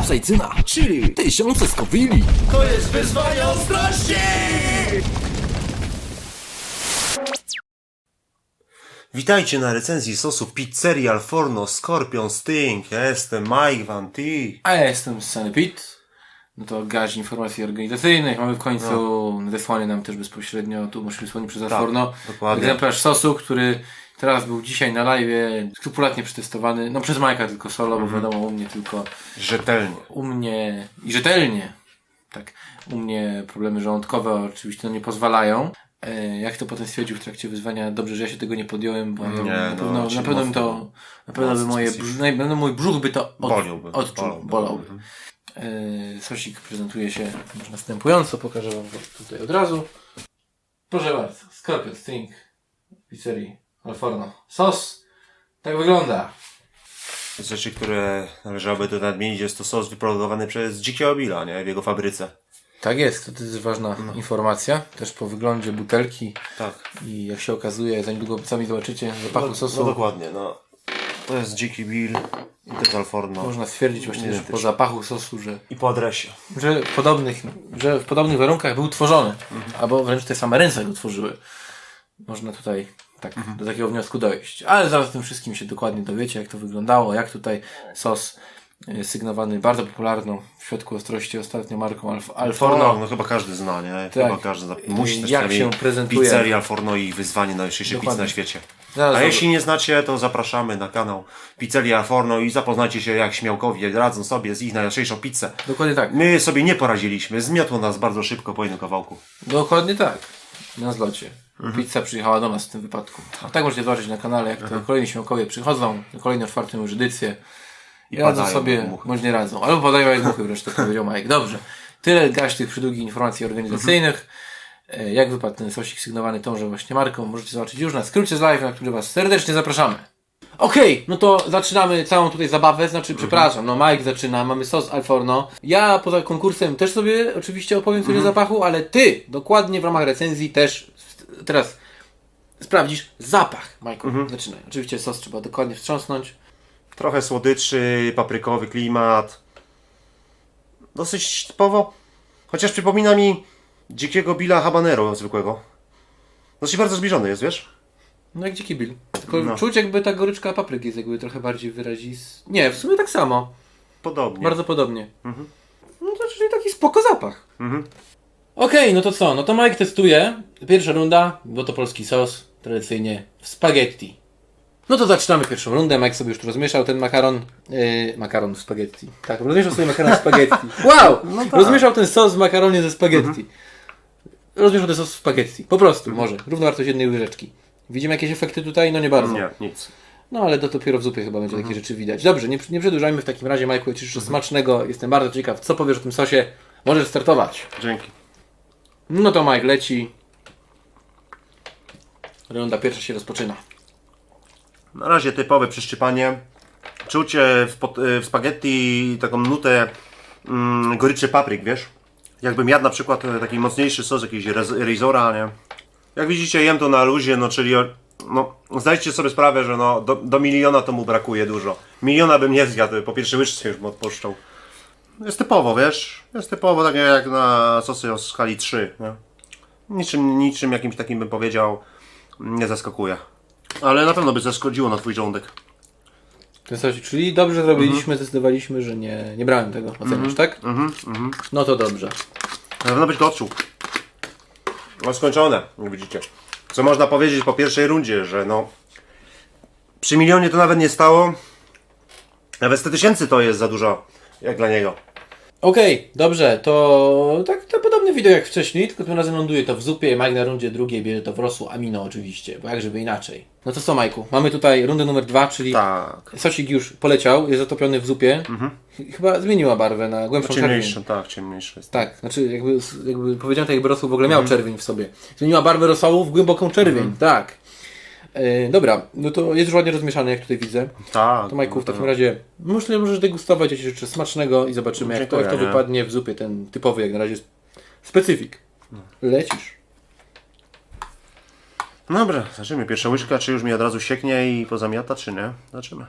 Kapsajcyna, chili, tysiące skowili. To jest wyzwanie ostrości! Witajcie na recenzji sosu Pizzerii Alforno Scorpion Sting. Ja jestem Mike Van T. A ja jestem Sunny Pit. No to gaź informacji organizacyjnych. Mamy w końcu wysłany nam też bezpośrednio, tu masz wysłany przez Alforno, dokładnie. egzemplarz sosu, który teraz był dzisiaj na live, skrupulatnie przetestowany. No przez Majka tylko solo, bo wiadomo u mnie tylko Rzetelnie. u mnie i rzetelnie. Tak, u mnie problemy żołądkowe oczywiście no nie pozwalają. E, Jak to potem stwierdził w trakcie wyzwania, dobrze, że ja się tego nie podjąłem, bo to, Nie, na, no, pewno, na pewno mi to, na pewno by moje, brzuch, na pewno mój brzuch by to od, Boliłby, odczuł, bolałby. bolałby. E, Sosik prezentuje się następująco, pokażę Wam go tutaj od razu. Proszę bardzo, Scorpion Sting w pizzerii Alforno. Sos tak wygląda. Rzeczy, które należałoby tu nadmienić, jest to sos wyprodukowany przez Dzikiego Billa, nie? W jego fabryce. Tak jest, to, to jest ważna informacja. Też po wyglądzie butelki Tak. i jak się okazuje, za niedługo sami zobaczycie zapachu No, sosu. no dokładnie, no. To jest Dziki Bill i to jest Alforno. Można stwierdzić właśnie, że po zapachu sosu, że, I po adresie. że, w podobnych, że w podobnych warunkach był tworzony. Albo wręcz te same ręce go tworzyły. Można tutaj tak do takiego wniosku dojść. Ale zaraz o tym wszystkim się dokładnie dowiecie, jak to wyglądało, jak tutaj sos y, sygnowany bardzo popularną w środku ostrości ostatnio marką Alf Alforno. No, no chyba każdy zna, nie? Chyba każdy zna. Musi znać Jak się prezentuje. Pizzeria Alforno i wyzwanie najlepszej pizzy na świecie. Zaraz A jeśli nie znacie, to zapraszamy na kanał Pizzeria Alforno i zapoznajcie się, jak śmiałkowie radzą sobie z ich najlepszą pizzę. Dokładnie tak. My sobie nie poradziliśmy, zmiotło nas bardzo szybko po jednym kawałku. Dokładnie tak. Na zlocie. Pizza przyjechała do nas w tym wypadku. A tak możecie zobaczyć na kanale, jak to kolejni śmiałkowie przychodzą, na kolejne otwarte już edycje i, radzą sobie, bądź nie radzą. Albo padają jak muchy, wreszcie powiedział Majek. Dobrze. Tyle gaś tych przydługich informacji organizacyjnych. E, Jak wypadł ten sosik sygnowany tąże właśnie marką, możecie zobaczyć już na skrócie z live, na który Was serdecznie zapraszamy. Okej, no to zaczynamy całą tutaj zabawę, znaczy przepraszam, no Mike zaczyna, mamy sos Alforno. Ja poza konkursem też sobie oczywiście opowiem coś o zapachu, ale Ty dokładnie w ramach recenzji też teraz sprawdzisz zapach, Michael. Zaczynaj. Oczywiście sos trzeba dokładnie wstrząsnąć. Trochę słodyczy, paprykowy klimat. Dosyć typowo. Chociaż przypomina mi dzikiego Billa habanero zwykłego. Dosyć bardzo zbliżony jest, wiesz? No jak dziki Bill. Tylko No. czuć jakby ta goryczka papryki jest jakby trochę bardziej wyrazis... Nie, w sumie tak samo. Podobnie. Bardzo podobnie. No to czyli taki spoko zapach. Okej, no to co? No to Mike testuje. Pierwsza runda, bo to polski sos, tradycyjnie w spaghetti. No to zaczynamy pierwszą rundę. Mike sobie już tu rozmieszał ten makaron. Yy, makaron w spaghetti. Tak, rozmieszał sobie makaron w spaghetti. Wow! Rozmieszał ten sos w makaronie ze spaghetti. Rozmieszał ten sos w spaghetti. Po prostu, może. Równowartość jednej łyżeczki. Widzimy jakieś efekty tutaj? No nie bardzo. Nie, nic. No ale to dopiero w zupie chyba będzie takie rzeczy widać. Dobrze, nie, nie przedłużajmy w takim razie, Majku, Ci życzę smacznego. Jestem bardzo ciekaw, co powiesz o tym sosie. Możesz startować. Dzięki. No to Mike leci. Runda pierwsza się rozpoczyna. Na razie typowe przyszczypanie. Czucie w, pot- w spaghetti taką nutę mm, goryczy papryk, wiesz? Jakbym jadł na przykład e, taki mocniejszy sos, jakiś rez- Razora, nie? Jak widzicie, jem to na luzie, no czyli no, zdajcie sobie sprawę, że no, do, do miliona to mu brakuje dużo. Miliona bym nie zjadł, po pierwszej łyżce już bym odpuszczał. Jest typowo, wiesz? Jest typowo tak jak na sosy o skali 3, nie? Niczym, niczym jakimś takim bym powiedział, nie zaskakuje. Ale na pewno by zaskoczyło na twój żołądek. Czyli dobrze zrobiliśmy, zdecydowaliśmy, że nie, nie brałem tego. Oceniasz, tak? No to dobrze. Na pewno byś go odczuł. No skończone, jak widzicie. Co można powiedzieć po pierwszej rundzie, że no... Przy milionie to nawet nie stało. Nawet 100 tysięcy to jest za dużo, jak dla niego. Okej, dobrze, to tak to podobny wideo jak wcześniej, tylko tym razem ląduje to w zupie, Mike na rundzie drugiej bierze to w rosół amino oczywiście, bo jak żeby inaczej. No to co Majku, mamy tutaj rundę numer dwa, czyli Tak. sosik już poleciał, jest zatopiony w zupie. Ch- Chyba zmieniła barwę na głębszą czerwień. Ciemniejszy, tak, ciemniejszy jest. Tak, znaczy jakby, jakby powiedziałem tak jakby rosół w ogóle miał czerwień w sobie. Zmieniła barwę rosołu w głęboką czerwień, tak. E, dobra, no to jest już ładnie rozmieszany jak tutaj widzę. Tak. To Majku w takim razie myślę, że możesz degustować, ja Ci życzę smacznego i zobaczymy jak to, jak to Dziękuję, nie? wypadnie w zupie, ten typowy jak na razie specyfik. Lecisz. Dobra, zobaczymy. Pierwsza łyżka, czy już mi od razu sieknie i pozamiata, czy nie? Zobaczymy.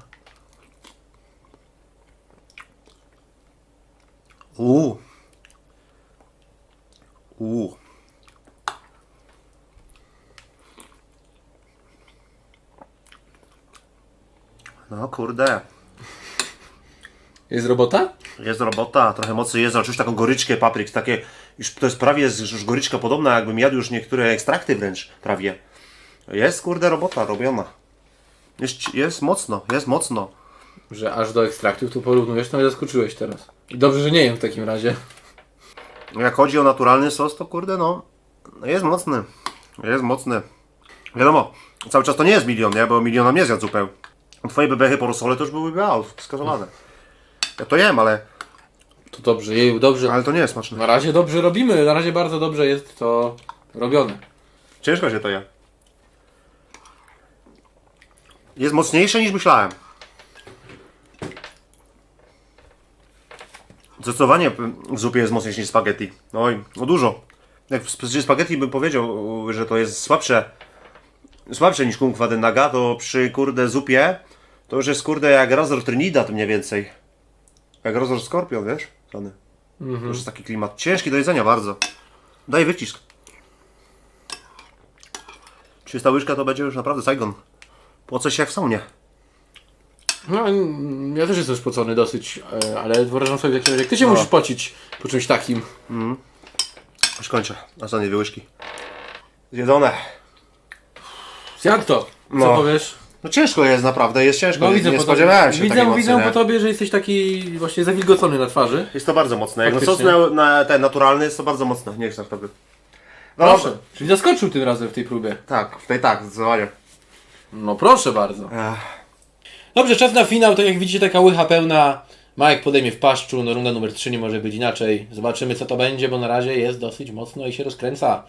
Uuu. Uuu. No kurde. Jest robota? Jest robota, trochę mocy jest, ale czuć taką goryczkę papryk, takie, już to jest prawie już goryczka podobna, jakbym jadł już niektóre ekstrakty wręcz, prawie. Jest kurde robota robiona. Jest, jest mocno, jest mocno. Że aż do ekstraktów tu porównujesz, to mnie zaskoczyłeś teraz. I dobrze, że nie jem w takim razie. Jak chodzi o naturalny sos, to kurde no, no jest mocny, jest mocny. Wiadomo, cały czas to nie jest milion, nie? bo miliona nie zjadł zupeł. Twoje bebechy po rosole to już byłyby out, skazowane. Ja to jem, ale, To dobrze, jej, dobrze. ale to nie jest smaczne. Na razie dobrze robimy, na razie bardzo dobrze jest to robione. Ciężko się to je. Jest mocniejsze niż myślałem. Zdecydowanie w zupie jest mocniejsze niż spaghetti. Oj, no dużo. Jak w sp- spaghetti bym powiedział, że to jest słabsze, słabsze niż kung den naga, to przy kurde zupie to już jest kurde jak Razor Trinidad mniej więcej. Jak Razor Scorpion, wiesz? Tony. To już jest taki klimat ciężki do jedzenia bardzo. Daj wycisk. 300 łyżka to będzie już naprawdę Saigon. Po co się jak w saunie? No, mm, ja też jestem spocony dosyć, e, ale wyobrażam sobie, jak, jak ty się musisz pocić po czymś takim. Już kończę. Ostatnie dwie łyżki. Zjedzone. Jak to? Co No. powiesz? No ciężko jest naprawdę, jest ciężko. No widzę nie po spodziewałem tobie, się widzę, takiej mocy, widzę nie? po tobie, że jesteś taki właśnie zawilgocony na twarzy. Jest to bardzo mocne. Jak sos Faktycznie. na, na ten naturalny jest to bardzo mocne. Nie jest naprawdę. No Proszę. Czyli zaskoczył tym razem w tej próbie. Tak, w tej tak, zdecydowanie. No proszę bardzo. Ech. Dobrze, czas na finał, tak jak widzicie taka łycha pełna. Majek podejmie w paszczu, no runda numer 3 nie może być inaczej. Zobaczymy co to będzie, bo na razie jest dosyć mocno i się rozkręca.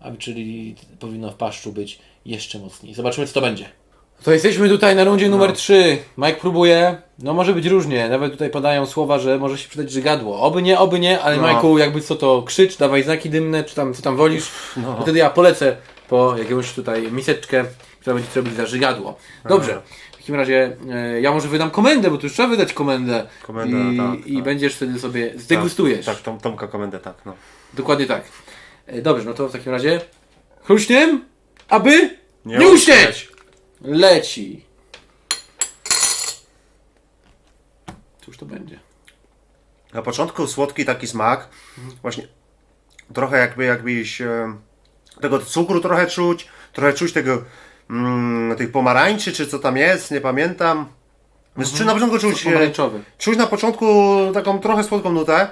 A czyli powinno w paszczu być jeszcze mocniej. Zobaczymy co to będzie. To jesteśmy tutaj na rundzie numer 3. Mike próbuje. No może być różnie. Nawet tutaj padają słowa, że może się przydać żygadło. Oby nie, oby nie, ale No. Majku jakby co to krzycz, dawaj znaki dymne, czy tam co tam wolisz. No. Bo wtedy ja polecę po jakąś tutaj miseczkę, która będzie ci robić za żygadło. Dobrze. W takim razie e, ja może wydam komendę, bo tu już trzeba wydać komendę. Komendę, I, tak, i tak. będziesz wtedy sobie zdegustujesz. Tak, Tom, Tomka komendę, tak. No. Dokładnie tak. E, Dobrze, no to w takim razie chruśniem, aby nie, uśnieć! Leci. Cóż to będzie? Na początku słodki taki smak. Właśnie trochę jakby jakbyś e, tego cukru trochę czuć, trochę czuć tego mm, tych pomarańczy, czy co tam jest, nie pamiętam. Więc czuć na początku czuć, e, Pomarańczowy. czuć na początku taką trochę słodką nutę,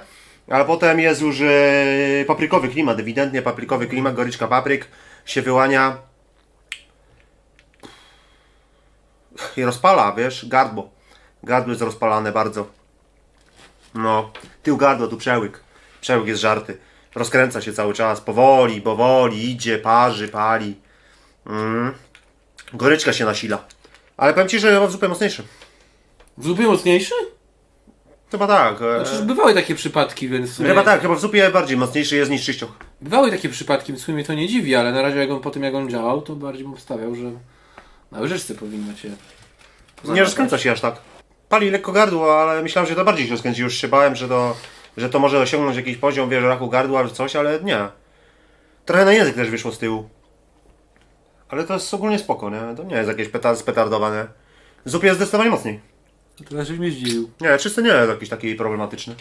ale potem jest już e, paprykowy klimat, ewidentnie paprykowy klimat, goryczka papryk się wyłania i rozpala, wiesz, gardło. Gardło jest rozpalane bardzo. No, tył gardła, tu przełyk. Przełyk jest żarty. Rozkręca się cały czas, powoli, powoli, idzie, parzy, pali. Mm. Goryczka się nasila. Ale powiem Ci, że w zupę mocniejszy. W zupie mocniejszy? Chyba tak. e, Znaczy, bywały takie przypadki, więc... w sumie- Chyba tak, chyba w zupie bardziej mocniejszy jest niż czyścioch. Bywały takie przypadki, w sumie to nie dziwi, ale na razie jak on, po tym jak on działał, to bardziej bym stawiał, że na łyżeczce powinno się... Nie rozkręca się aż tak. Pali lekko gardło, ale myślałem, że to bardziej się rozkręci. Już się bałem, że to, że to może osiągnąć jakiś poziom, wiesz, raku gardła czy coś, ale nie. Trochę na język też wyszło z tyłu. Ale to jest ogólnie spoko, nie? To nie jest jakieś peta spetardowane. W zupie jest zdecydowanie mocniej. To żeś mnie zdziwił. Nie, czysty nie jest jakiś taki problematyczny.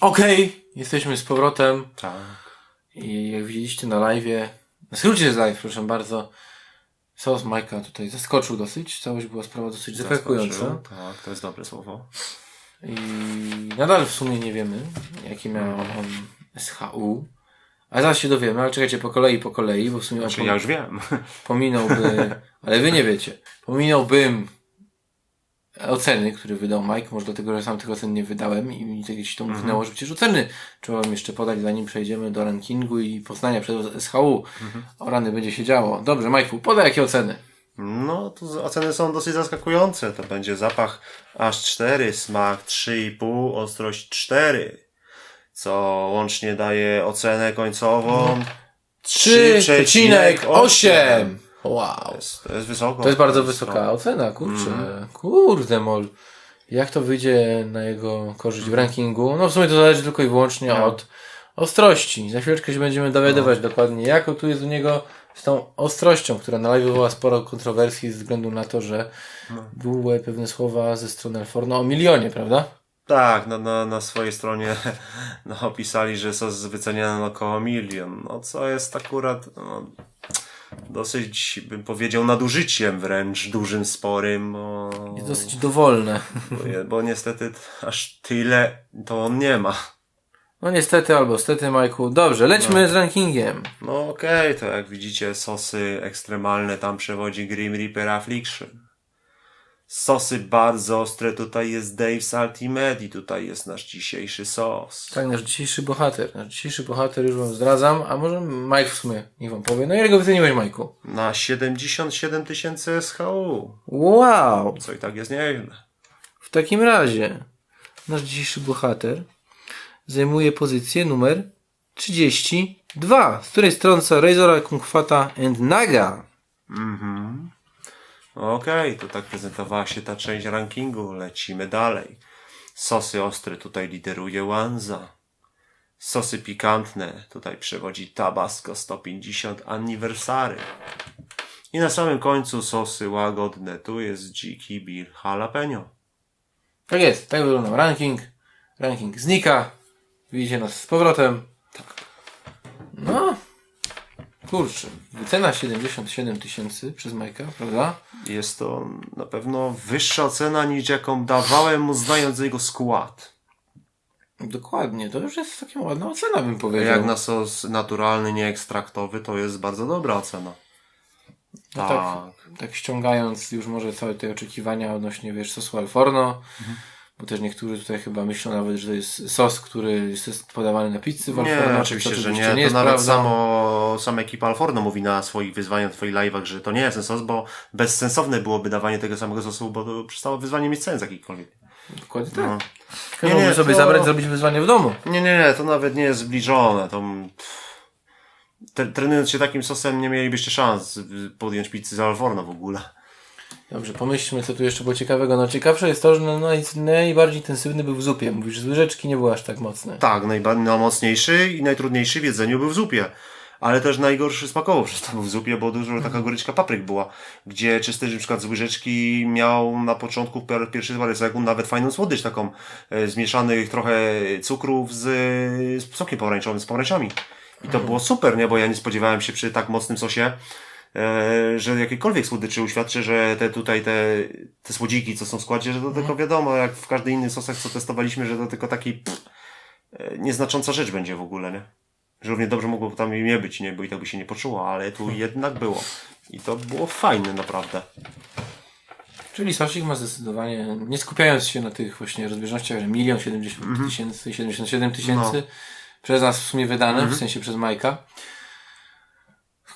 Okej, jesteśmy z powrotem. Tak. I jak widzieliście na live'ie, na skrócie z live, proszę bardzo, sos Majka tutaj zaskoczył dosyć. Całość była sprawa dosyć zaskakująca. Tak, to jest dobre słowo. I nadal w sumie nie wiemy, jaki miał on SHU. A zaraz się dowiemy, ale czekajcie po kolei, po kolei, bo w sumie Znaczy ja już wiem. pominąłby, ale wy nie wiecie, pominąłbym oceny, które wydał Mike, może dlatego, że sam tych ocen nie wydałem i mi to gdzieś to umknęło, że przecież oceny trzeba wam jeszcze podać, zanim przejdziemy do rankingu i poznania przez SHU. O rany będzie się działo. Dobrze, Majku, podaj jakie oceny. No, to oceny są dosyć zaskakujące. To będzie zapach aż 4, smak 3,5, ostrość 4. Co łącznie daje ocenę końcową 3,8! Wow. To jest, to jest wysoko. To jest bardzo wysoka ocena, kurczę. Kurde mol. Jak to wyjdzie na jego korzyść w rankingu? No w sumie to zależy tylko i wyłącznie od ostrości. Za chwileczkę się będziemy dowiadywać dokładnie, jak tu jest u niego z tą ostrością, która na live wywołała sporo kontrowersji ze względu na to, że były pewne słowa ze strony Alforno o milionie, prawda? Tak, na, na, na swojej stronie no, opisali, że sos wyceniany na około milion. No co jest akurat no, dosyć, bym powiedział, nadużyciem wręcz dużym, sporym. Bo, Jest dosyć dowolne. bo, bo niestety aż tyle to on nie ma. No niestety albo stety, Majku. Dobrze, lećmy z rankingiem. No okej, to jak widzicie sosy ekstremalne tam przewodzi Grim Reaper Affliction. Sosy bardzo ostre, tutaj jest Dave's Ultimate i tutaj jest nasz dzisiejszy sos. Tak, nasz dzisiejszy bohater. Nasz dzisiejszy bohater już wam zdradzam, a może Mike w sumie niech wam powie. No ile go wyceniłeś, Majku? Na 77 tysięcy SHU. Wow! Co i tak jest nieźle. W takim razie nasz dzisiejszy bohater zajmuje pozycję numer 32, z której stronca Razora, Kungfata and Naga. Okej, to tak prezentowała się ta część rankingu. Lecimy dalej. Sosy ostre tutaj lideruje Wanza. Sosy pikantne tutaj przewodzi Tabasco 150 Anniversary. I na samym końcu sosy łagodne. Tu jest dziki Bill Jalapeno. Tak jest, tak wygląda ranking. Ranking znika. Widzicie nas z powrotem. No. Kurczę, wycena 77 tysięcy przez Majka, prawda? Jest to na pewno wyższa cena niż jaką dawałem mu znając jego skład. Dokładnie, to już jest taka ładna ocena, bym powiedział. Jak na sos naturalny, nieekstraktowy, to jest bardzo dobra ocena. No Tak. tak, tak ściągając już może całe te oczekiwania odnośnie, wiesz, sosu Alforno, bo też niektórzy tutaj chyba myślą nawet, że to jest sos, który jest podawany na pizzy w Nie, Alforno. oczywiście, to że nie. jest to nawet prawda. samo, sama ekipa Alforno mówi na swoich wyzwaniach, twoich live'ach, że to nie jest ten sos, bo bezsensowne byłoby dawanie tego samego sosu, bo to przestało wyzwanie mieć sens jakikolwiek. Dokładnie tak. No. Nie, Nie, nie, nie, sobie to- zabrać, zrobić wyzwanie w domu. Nie, nie, nie, to nawet nie jest zbliżone. To... trenując się takim sosem, nie mielibyście szans podjąć pizzy z Alforno w ogóle. Dobrze, pomyślmy, co tu jeszcze było ciekawego. No ciekawsze jest to, że no, naj, najbardziej intensywny był w zupie. Mówisz, z łyżeczki nie były aż tak mocne. Tak, najba- najmocniejszy i najtrudniejszy w jedzeniu był w zupie. Ale też najgorszy smakowo przez to był w zupie, bo dużo taka goryczka papryk była, gdzie czysty na przykład z łyżeczki miał na początku per, pierwszych parę sekund nawet fajną słodycz taką, e, zmieszanych trochę cukrów z, z sokiem pomarańczowym, z pomarańczami. I to było super, nie? Bo ja nie spodziewałem się przy tak mocnym sosie, że jakiejkolwiek słodyczy uświadczy, że te tutaj te, te słodziki, co są w składzie, że to tylko wiadomo, jak w każdej innych sosach, co testowaliśmy, że to tylko taki pff, e, nieznacząca rzecz będzie w ogóle, nie? Że równie dobrze mogło tam i nie być, nie? Bo i tak by się nie poczuło, ale tu jednak było. I to było fajne naprawdę. Czyli sosik ma zdecydowanie, nie skupiając się na tych właśnie rozbieżnościach, że milion siedemdziesiąt Mhm. tysięcy, 77 tysięcy No. przez nas w sumie wydane, Mhm. w sensie przez Majka.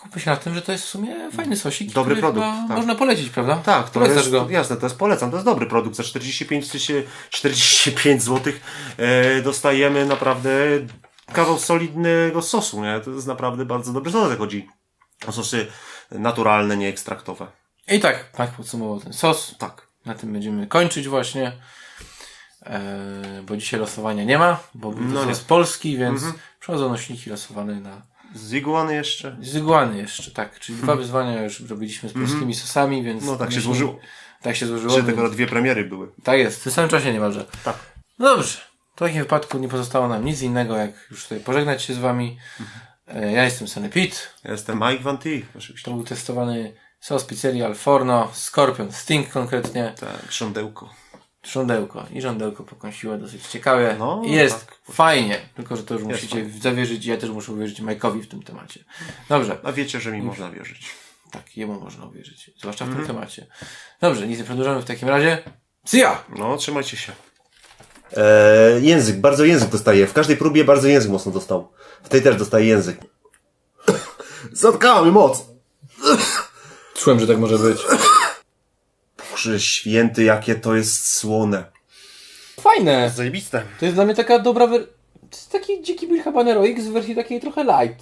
Skupmy się na tym, że to jest w sumie fajny sosik, Dobry produkt, tak. można polecić, prawda? Tak, to Polecasz jest, go. jasne, to jest polecam, to jest dobry produkt. Za 45, tysięcy- 45 zł e, dostajemy naprawdę kawał solidnego sosu, nie? To jest naprawdę bardzo dobry sos, chodzi o sosy naturalne, nieekstraktowe. I tak, tak podsumował ten sos. Tak. Na tym będziemy kończyć właśnie. E, bo dzisiaj losowania nie ma, bo No to nie. Sos polski, więc przychodzą nośniki losowane na Z iguany jeszcze? z iguany jeszcze, tak. Czyli dwa wyzwania już robiliśmy z polskimi sosami, więc... Mhm. No tak się złożyło. Tak się złożyło. Że więc- tego dwie premiery były. Tak jest, w tym samym czasie niemalże. Tak. No dobrze. W takim wypadku nie pozostało nam nic innego, jak już tutaj pożegnać się z wami. E, Ja jestem Sunny Pete. Ja jestem Mike Van T, oczywiście. To był testowany sos pizzerii Alforno, Scorpion Sting konkretnie, Tak, szondełko. Żądełko. I żądełko pokąsiło dosyć ciekawie. No, I jest tak. fajnie, tylko że to już Jest musicie zawierzyć, ja też muszę uwierzyć Majkowi w tym temacie. Dobrze, A wiecie, że mi można wierzyć. tak, jemu można uwierzyć, zwłaszcza w tym temacie. Dobrze, nic nie przedłużamy w takim razie. Ya! No, trzymajcie się. Eee, język, bardzo język dostaje. W każdej próbie bardzo język mocno dostał. W tej też dostaje język. Zatkała mi moc! Czułem, że tak może być. Boże święty, jakie to jest słone. Fajne! Zajebiste. To jest dla mnie taka dobra wer... To jest taki dziki Bill Habanero X w wersji takiej trochę light.